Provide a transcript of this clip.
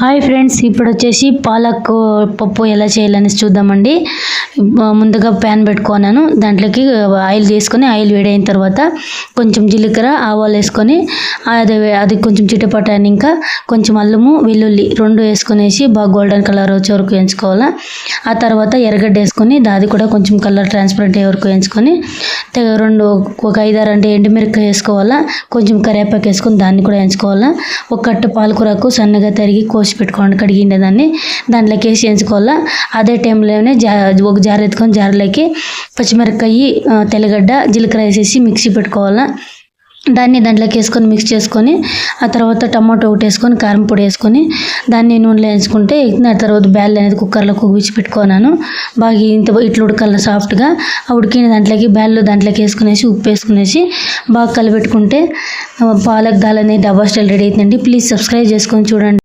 Hi friends ఇప్పుడు వచ్చేసి పాలక్ పప్పు ఎలా చేయాలని చూద్దామండి. ముందుగా ప్యాన్ పెట్టుకున్నాను. దాంట్లోకి ఆయిల్ తీసుకొని ఆయిల్ వేడైన తర్వాత కొంచెం జీలకర్ర ఆవాలు వేసుకొని అది అది కొంచెం చిటపటాని ఇంకా కొంచెం అల్లము వెల్లుల్లి రెండు వేసుకునేసి బాగా గోల్డెన్ కలర్ వచ్చే వరకు వేయించుకోవాలా. ఆ తర్వాత ఎర్రగడ్డ వేసుకొని అది కూడా కొంచెం కలర్ ట్రాన్స్పరెంట్ అయ్యే వరకు వేయించుకొని రెండు ఒక ఐదారు అంటే ఎండుమిరపకాయ వేసుకోవాలా. కొంచెం కరివేపాకు వేసుకొని దాన్ని కూడా వేయించుకోవాలా. ఒక కట్ట పాలకూరకు సన్నగా తరిగి కోసి పెట్టుకోండి కడిగిండే దాన్ని. దాంట్లోకి వేసి వేయించుకోవాలా? అదే టైంలోనే జా ఒక జార ఎత్తుకొని జారలోకి పచ్చిమిరపకాయ తెల్లగడ్డ జీలకర్ర వేసేసి మిక్సీ పెట్టుకోవాలా? దాన్ని దాంట్లోకి వేసుకొని మిక్స్ చేసుకొని ఆ తర్వాత టమాటో ఒకటి వేసుకొని కారం పొడి వేసుకొని దాన్ని నూనెలో వేయించుకుంటే ఆ తర్వాత బ్యాల్ అనేది కుక్కర్లో కుగ్గిచ్చి పెట్టుకున్నాను. బాగా ఇంత ఇట్లా ఉడకాల సాఫ్ట్గా. ఆ ఉడికిన దాంట్లోకి బ్యాళ్ళు దాంట్లోకి వేసుకునేసి ఉప్పు వేసుకునేసి బాగా కలిపెట్టుకుంటే ఆ, పాలక్ దాల్ అనేది డబ్బా స్టైల్ రెడీ అవుతుందండి. ప్లీజ్ సబ్స్క్రైబ్ చేసుకొని చూడండి.